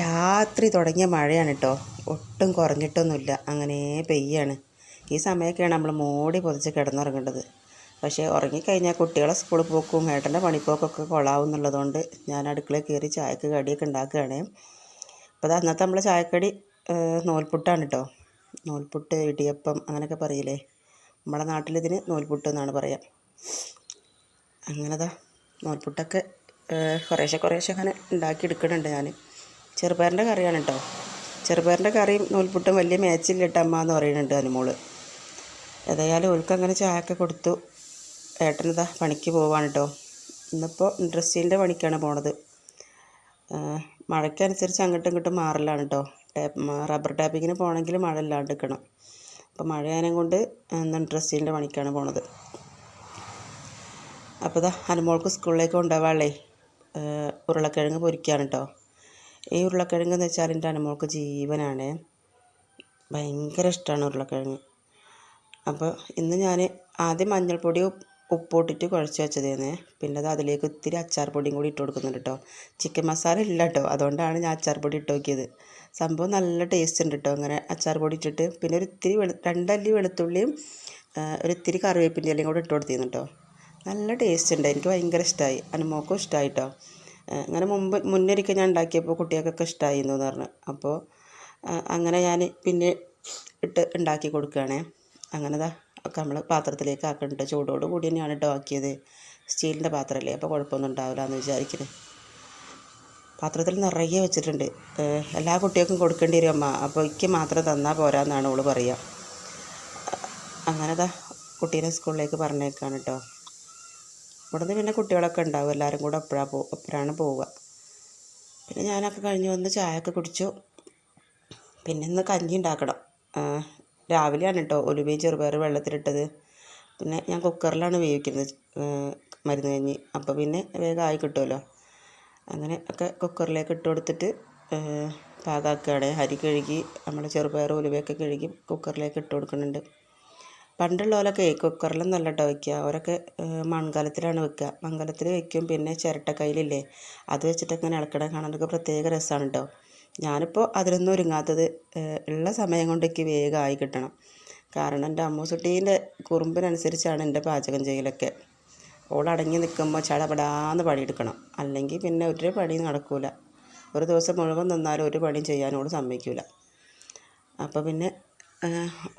രാത്രി തുടങ്ങിയ മഴയാണ് കേട്ടോ ഒട്ടും കുറഞ്ഞിട്ടൊന്നുമില്ല. അങ്ങനെ പെയ്യാണ്. ഈ സമയമൊക്കെയാണ് നമ്മൾ മൂടി പൊതിച്ച് കിടന്നുറങ്ങേണ്ടത്. പക്ഷേ ഉറങ്ങിക്കഴിഞ്ഞാൽ കുട്ടികളെ സ്കൂളിൽ പോക്കും ഏട്ടന്റെ പണിപ്പോക്കൊക്കെ കൊള്ളാവും എന്നുള്ളതുകൊണ്ട് ഞാൻ അടുക്കളയിൽ കയറി ചായക്ക് കടിയൊക്കെ ഉണ്ടാക്കുകയാണ്. അപ്പോൾ അത് അന്നത്തെ നമ്മളെ ചായക്കടി നൂൽപുട്ടാണ് കേട്ടോ നൂൽപുട്ട് ഇടിയപ്പം അങ്ങനെയൊക്കെ പറയില്ലേ? നമ്മളെ നാട്ടിലിതിന് നൂൽപുട്ട് എന്നാണ് പറയുക അങ്ങനെതാ. നൂൽപുട്ടൊക്കെ കുറേശ്ശെ കുറേശ്ശെ അങ്ങനെ ഉണ്ടാക്കി എടുക്കുന്നുണ്ട് ഞാൻ ചെറുപയറിന്റെ കറിയാണ് കേട്ടോ. ചെറുപയറിന്റെ കറിയും നൂൽപുട്ടും വലിയ മേച്ചില്ല ഇട്ടമ്മ എന്ന് പറയുന്നുണ്ട് അനുമോൾ ഏതായാലും ഓൾക്ക് അങ്ങനെ ചായയൊക്കെ കൊടുത്തു. ഏട്ടനിതാ പണിക്ക് പോവാണ് കേട്ടോ. ഇന്നിപ്പോൾ ഇൻഡസ്ട്രീന്റെ പണിക്കാണ് പോണത്. മഴയ്ക്കനുസരിച്ച് അങ്ങോട്ടും ഇങ്ങോട്ടും മാറലാണ് കേട്ടോ. ടാപ്പ് റബ്ബർ ടാപ്പിങ്ങിന് പോകണമെങ്കിൽ മഴ ഇല്ലാണ്ട് നിൽക്കണം അപ്പോൾ മഴയാനം കൊണ്ട് ഇന്ന് ഇൻഡസ്ട്രീന്റെ പണിക്കാണ് പോണത്. അപ്പോൾ ഇതാ അനുമോൾക്ക് സ്കൂളിലേക്ക് കൊണ്ടുപോവാളേ ഉരുളക്കിഴങ്ങ് പൊരിക്കുകയാണ് കേട്ടോ. ഈ ഉരുളക്കിഴങ്ങ് എന്ന് വെച്ചാൽ എന്റെ അനുമോൾക്ക് ജീവനാണ്. ഭയങ്കര ഇഷ്ടമാണ് ഉരുളക്കിഴങ്ങ്. അപ്പോൾ ഇന്ന് ഞാൻ ആദ്യം മഞ്ഞൾപ്പൊടി ഉപ്പിട്ടിട്ട് കുഴച്ച് വെച്ചതേന്ന്. പിന്നെ അത് അതിലേക്ക് ഇത്തിരി അച്ചാർ പൊടിയും കൂടി ഇട്ട് കൊടുക്കുന്നുണ്ട് കേട്ടോ. ചിക്കൻ മസാല ഇല്ല കേട്ടോ. അതുകൊണ്ടാണ് ഞാൻ അച്ചാർ പൊടി ഇട്ട് നോക്കിയത്. സംഭവം നല്ല ടേസ്റ്റ് ഉണ്ട് കേട്ടോ. അങ്ങനെ അച്ചാർ പൊടി ഇട്ടിട്ട് പിന്നെ ഒരു ഇത്തിരി വെളു രണ്ടല്ലി വെളുത്തുള്ളിയും ഒരു ഇത്തിരി കറിവേപ്പിന്റെ ഇലയും കൂടെ ഇട്ട് കൊടുത്തിരുന്നു കേട്ടോ. നല്ല ടേസ്റ്റ് ഉണ്ട്. എനിക്ക് ഭയങ്കര ഇഷ്ടമായി അനുമോക്കും ഇഷ്ടമായി കേട്ടോ. അങ്ങനെ മുമ്പ് മുന്നൊരിക്കൽ ഞാൻ ഉണ്ടാക്കിയപ്പോൾ കുട്ടികൾക്കൊക്കെ ഇഷ്ടമായിരുന്നു എന്ന് പറഞ്ഞു. അപ്പോൾ അങ്ങനെ ഞാൻ പിന്നെ ഇട്ട് ഉണ്ടാക്കി കൊടുക്കുകയാണേ. അങ്ങനെ ദാ ഒക്കെ നമ്മൾ പാത്രത്തിലേക്ക് ആക്കുന്നുണ്ട് ചൂടോട് കൂടി തന്നെയാണ് കേട്ടോ ആക്കിയത്. സ്റ്റീലിന്റെ പാത്രമല്ലേ? അപ്പോൾ കുഴപ്പമൊന്നും ഉണ്ടാവില്ല എന്ന് വിചാരിക്കുന്നത് പാത്രത്തിൽ നിറയെ വെച്ചിട്ടുണ്ട്. എല്ലാ കുട്ടികൾക്കും കൊടുക്കേണ്ടി വരും അമ്മ. അപ്പോൾ എനിക്ക് മാത്രം തന്നാൽ പോരാന്നാണ് അവൾ പറയുക അങ്ങനെ ദാ കുട്ടീനെ സ്കൂളിലേക്ക് പറഞ്ഞേക്കാണ് കേട്ടോ. ഇവിടുന്ന് പിന്നെ കുട്ടികളൊക്കെ ഉണ്ടാവും. എല്ലാവരും കൂടെ അപ്പോഴാണ് പോ അപ്പോഴാണ് പോവുക. പിന്നെ ഞാനൊക്കെ കഴിഞ്ഞ് വന്ന് ചായയൊക്കെ കുടിച്ചു. പിന്നെ ഇന്ന് കഞ്ഞി ഉണ്ടാക്കണം. രാവിലെയാണ് കേട്ടോ ഒലുവയും ചെറുപയർ വെള്ളത്തിലിട്ടത്. പിന്നെ ഞാൻ കുക്കറിലാണ് വേവിക്കുന്നത് മരുന്ന് കഞ്ഞി. അപ്പോൾ പിന്നെ വേഗം ആയി കിട്ടുമല്ലോ അങ്ങനെ ഒക്കെ കുക്കറിലേക്ക് ഇട്ട് കൊടുത്തിട്ട് പാകാക്കുകയാണ് അരി കഴുകി നമ്മുടെ ചെറുപയർ ഉലുവയൊക്കെ കഴുകി കുക്കറിലേക്ക് ഇട്ട് കൊടുക്കുന്നുണ്ട്. പണ്ടുള്ളവരൊക്കെ കുക്കറിലൊന്നല്ല കേട്ടോ വയ്ക്കുക അവരൊക്കെ മൺകലത്തിലാണ് വയ്ക്കുക മൺകലത്തിൽ വയ്ക്കും പിന്നെ ചിരട്ടക്കയിലില്ലേ അത് വെച്ചിട്ട് ഇങ്ങനെ ഇളക്കണ കാണാനൊക്കെ പ്രത്യേക രസമാണ് കേട്ടോ ഞാനിപ്പോൾ അതിലൊന്നും ഒരുങ്ങാത്തത് ഉള്ള സമയം കൊണ്ട് വേഗം ആയി കിട്ടണം. കാരണം എന്റെ അമ്മൂസുട്ടീന്റെ കുറുമ്പിനനുസരിച്ചാണ് എന്റെ പാചകം ചെയ്യലൊക്കെ. ഓളടങ്ങി നിൽക്കുമ്പോൾ ചടപടാന്ന് പണിയെടുക്കണം. അല്ലെങ്കിൽ പിന്നെ ഒരു പണിയും നടക്കൂല. ഒരു ദിവസം മുഴുവൻ നിന്നാലും ഒരു പണിയും ചെയ്യാനോട് സമ്മതിക്കില്ല സമ്മതിക്കൂല. അപ്പോൾ പിന്നെ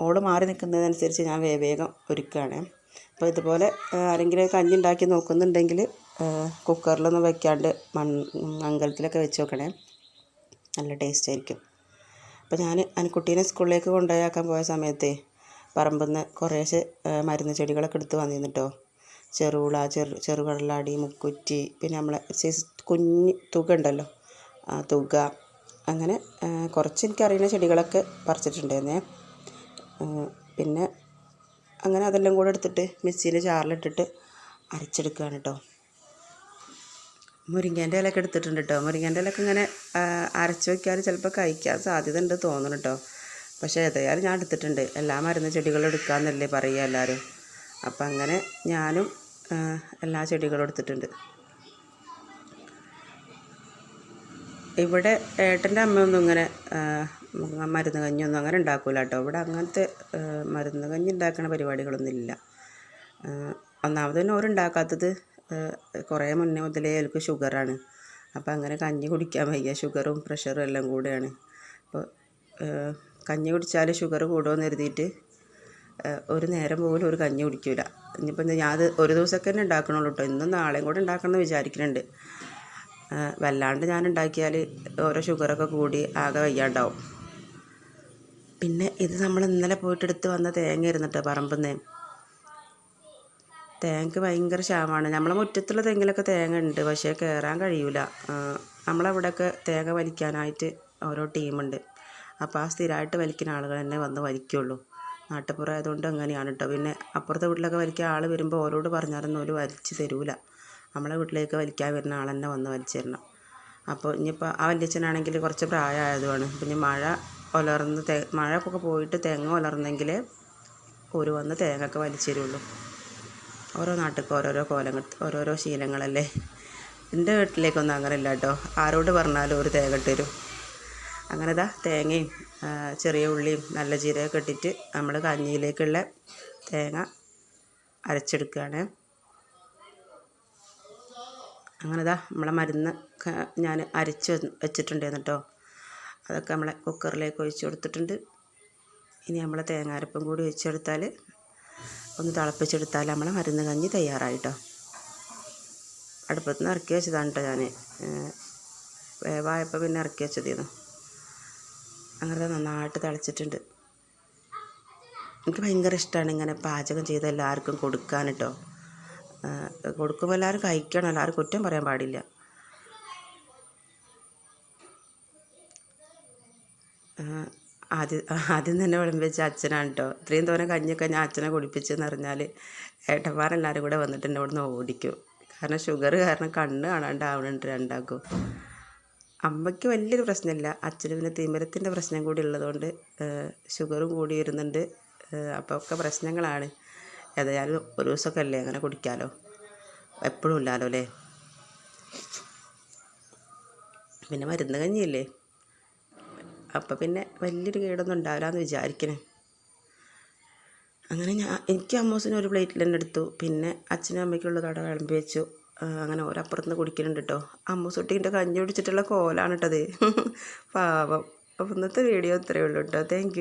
ഓൾ മാറി നിൽക്കുന്നതനുസരിച്ച് ഞാൻ വേ വേഗം ഒരുക്കുകയാണ്. അപ്പോൾ ഇതുപോലെ ആരെങ്കിലും കഞ്ഞി ഉണ്ടാക്കി നോക്കുന്നുണ്ടെങ്കിൽ കുക്കറിലൊന്നും വെക്കാണ്ട് മൺ അങ്കലത്തിലൊക്കെ വെച്ച് നോക്കണേ. നല്ല ടേസ്റ്റ് ആയിരിക്കും. അപ്പോൾ ഞാൻ അനുക്കുട്ടീനെ സ്കൂളിലേക്ക് കൊണ്ടുപോയാക്കാൻ പോയ സമയത്തേ പറമ്പിൽ നിന്ന് കുറേശ്ശെ മരുന്ന് ചെടികളൊക്കെ എടുത്ത് വന്നിരുന്നു കേട്ടോ ചെറുള ചെറു ചെറുകടലാടി മുക്കുറ്റി പിന്നെ നമ്മളെ സൈസ് കുഞ്ഞ് തുക ഉണ്ടല്ലോ. ആ തുക. അങ്ങനെ കുറച്ച് എനിക്കറിയുന്ന ചെടികളൊക്കെ പറിച്ചിട്ടുണ്ടായിരുന്നേ. പിന്നെ അങ്ങനെ അതെല്ലാം കൂടെ എടുത്തിട്ട് മിക്സിയിൽ ജാറിലിട്ടിട്ട് അരച്ചെടുക്കുകയാണ് കേട്ടോ മുരിങ്ങേന്റെ ഇലയൊക്കെ എടുത്തിട്ടുണ്ട് കേട്ടോ മുരിങ്ങേന്റെ ഇലയൊക്കെ ഇങ്ങനെ അരച്ച് വയ്ക്കാൻ ചിലപ്പോൾ കഴിക്കാൻ സാധ്യത ഉണ്ട് തോന്നുന്നു കേട്ടോ പക്ഷേ ഏതായാലും ഞാൻ എടുത്തിട്ടുണ്ട്. എല്ലാ മരുന്ന് ചെടികളും എടുക്കാമെന്നല്ലേ പറയുക എല്ലാവരും. അപ്പം അങ്ങനെ ഞാനും എല്ലാ ചെടികളും എടുത്തിട്ടുണ്ട്. ഇവിടെ ഏട്ടന്റെ അമ്മയൊന്നും ഇങ്ങനെ മരുന്ന് കഞ്ഞിയൊന്നും അങ്ങനെ ഉണ്ടാക്കില്ല കേട്ടോ. ഇവിടെ അങ്ങനത്തെ മരുന്ന് കഞ്ഞി ഉണ്ടാക്കുന്ന പരിപാടികളൊന്നും ഇല്ല. ഒന്നാമത് തന്നെ ഓരുണ്ടാക്കാത്തത് കുറേ മുന്നേ മുതലേ അവർക്ക് ഷുഗറാണ്. അപ്പോൾ അങ്ങനെ കഞ്ഞി കുടിക്കാൻ വയ്യ. ഷുഗറും പ്രഷറും എല്ലാം കൂടെയാണ്. അപ്പോൾ കഞ്ഞി കുടിച്ചാൽ ഷുഗർ കൂടുമെന്ന് കരുതിയിട്ട് ഒരു നേരം പോലും ഒരു കഞ്ഞി കുടിക്കില്ല ഇനിയിപ്പോൾ ഞാൻ അത് ഒരു ദിവസമൊക്കെ തന്നെ ഉണ്ടാക്കണുള്ളൂ കേട്ടോ. ഇന്നും നാളെയും കൂടെ ഉണ്ടാക്കണമെന്ന് വിചാരിക്കുന്നുണ്ട് വല്ലാണ്ട് ഞാൻ ഉണ്ടാക്കിയാൽ ഓരോ ഷുഗറൊക്കെ കൂടി ആകെ വയ്യാണ്ടാവും. പിന്നെ ഇത് നമ്മൾ ഇന്നലെ പോയിട്ട് എടുത്ത് വന്ന തേങ്ങ ഇരുന്നിട്ട് പറമ്പുന്നേ. തേങ്ങക്ക് ഭയങ്കര ക്ഷാമമാണ് നമ്മളെ മുറ്റത്തുള്ള തെങ്ങിലൊക്കെ തേങ്ങ ഉണ്ട് പക്ഷേ കയറാൻ കഴിയൂല. നമ്മളവിടെയൊക്കെ തേങ്ങ വലിക്കാനായിട്ട് ഓരോ ടീമുണ്ട്. അപ്പോൾ ആ സ്ഥിരമായിട്ട് വലിക്കുന്ന ആളുകൾ തന്നെ വന്ന് വലിക്കുള്ളൂ. നാട്ടുപുറം ആയതുകൊണ്ട് അങ്ങനെയാണ് കേട്ടോ പിന്നെ അപ്പുറത്തെ വീട്ടിലൊക്കെ വലിക്കാൻ ആൾ വരുമ്പോൾ ഓരോട് പറഞ്ഞാലൊന്നും ഒരു വലിച്ച് തരൂല. നമ്മളെ വീട്ടിലേക്ക് വലിക്കാൻ വരുന്ന ആൾ തന്നെ വന്ന് വലിച്ചു തരണം. അപ്പോൾ ഇനിയിപ്പോൾ ആ വല്യച്ഛനാണെങ്കിൽ കുറച്ച് പ്രായമായതുമാണ്. പിന്നെ മഴ ഒലർന്ന് തേ മഴക്കൊക്കെ പോയിട്ട് തേങ്ങ ഒലർന്നെങ്കിൽ ഒരു വന്ന് തേങ്ങയൊക്കെ വലിച്ചു തരുള്ളൂ ഓരോ നാട്ടിൽ ഓരോരോ കോലങ്ങൾ ഓരോരോ ശീലങ്ങളല്ലേ? എന്റെ വീട്ടിലേക്കൊന്നും അങ്ങനെ ഇല്ല കേട്ടോ. ആരോട് പറഞ്ഞാലും ഒരു തേങ്ങ ഇട്ട് തരും. അങ്ങനെ ഇതാ തേങ്ങയും ചെറിയ ഉള്ളിയും നല്ല ജീരകമൊക്കെ ഇട്ടിട്ട് നമ്മൾ കഞ്ഞിയിലേക്കുള്ള തേങ്ങ അരച്ചെടുക്കുകയാണ് അങ്ങനെ ഇതാ നമ്മളെ മരുന്ന് ഞാൻ അരച്ച് വെച്ചിട്ടുണ്ടായിരുന്നു കേട്ടോ. അതൊക്കെ നമ്മളെ കുക്കറിലേക്ക് ഒഴിച്ച് കൊടുത്തിട്ടുണ്ട്. ഇനി നമ്മൾ തേങ്ങാരപ്പം കൂടി ഒഴിച്ചെടുത്താൽ ഒന്ന് തിളപ്പിച്ചെടുത്താൽ നമ്മളെ മരുന്ന് കഞ്ഞി തയ്യാറായിട്ടോ. അടുപ്പത്ത് നിന്ന് ഇറക്കി വെച്ചതാണ് കേട്ടോ ഞാൻ വേവായപ്പോൾ പിന്നെ ഇറക്കി വെച്ചതായിരുന്നു അങ്ങനെ നന്നായിട്ട് തിളച്ചിട്ടുണ്ട്. എനിക്ക് ഭയങ്കര ഇഷ്ടമാണ് ഇങ്ങനെ പാചകം ചെയ്ത് എല്ലാവർക്കും കൊടുക്കാൻ കേട്ടോ കൊടുക്കുമ്പോൾ എല്ലാവരും കഴിക്കണം. എല്ലാവരും കുറ്റം പറയാൻ പാടില്ല. ആദ്യം ആദ്യം തന്നെ വിളമ്പിച്ച അച്ഛനാണ് കേട്ടോ ഇത്രയും തോരം കഞ്ഞിയൊക്കെ ഞാൻ അച്ഛനെ കുടിപ്പിച്ചെന്ന് പറഞ്ഞാൽ ഏട്ടന്മാരെല്ലാവരും കൂടെ വന്നിട്ട് എന്നെ അവിടുന്ന് ഓടിക്കും. കാരണം ഷുഗർ കാരണം കണ്ണ് കാണാണ്ടാവണുണ്ട് രണ്ടാക്കും അമ്മയ്ക്ക് വലിയൊരു പ്രശ്നമില്ല. അച്ഛന് പിന്നെ തിമിരത്തിന്റെ പ്രശ്നം കൂടി ഉള്ളതുകൊണ്ട് ഷുഗറും കൂടി വരുന്നുണ്ട്. അപ്പോൾ ഒക്കെ പ്രശ്നങ്ങളാണ്. ഏതായാലും ഒരു ദിവസമൊക്കെ അല്ലേ അങ്ങനെ കുടിക്കാമല്ലോ എപ്പോഴും ഇല്ലാലോ അല്ലേ? പിന്നെ മരുന്ന് കഞ്ഞിയല്ലേ? അപ്പം പിന്നെ വലിയൊരു കേടൊന്നും ഉണ്ടാവില്ല എന്ന് വിചാരിക്കണേ. അങ്ങനെ ഞാൻ എനിക്ക് അമ്മൂസിന് ഒരു പ്ലേറ്റിൽ തന്നെ എടുത്തു. പിന്നെ അച്ഛനും അമ്മയ്ക്കുള്ള അവിടെ വിളമ്പി വെച്ചു. അങ്ങനെ അങ്ങനെ ഓരപ്പുറത്തുനിന്ന് കുടിക്കുന്നുണ്ട് കേട്ടോ അമ്മൂസുട്ടീന്റെ കഞ്ഞി കുടിച്ചിട്ടുള്ള കോലാണ് കേട്ടത് പാവം. അപ്പം ഇന്നത്തെ വീഡിയോ ഇത്രയേ ഉള്ളൂ കേട്ടോ താങ്ക്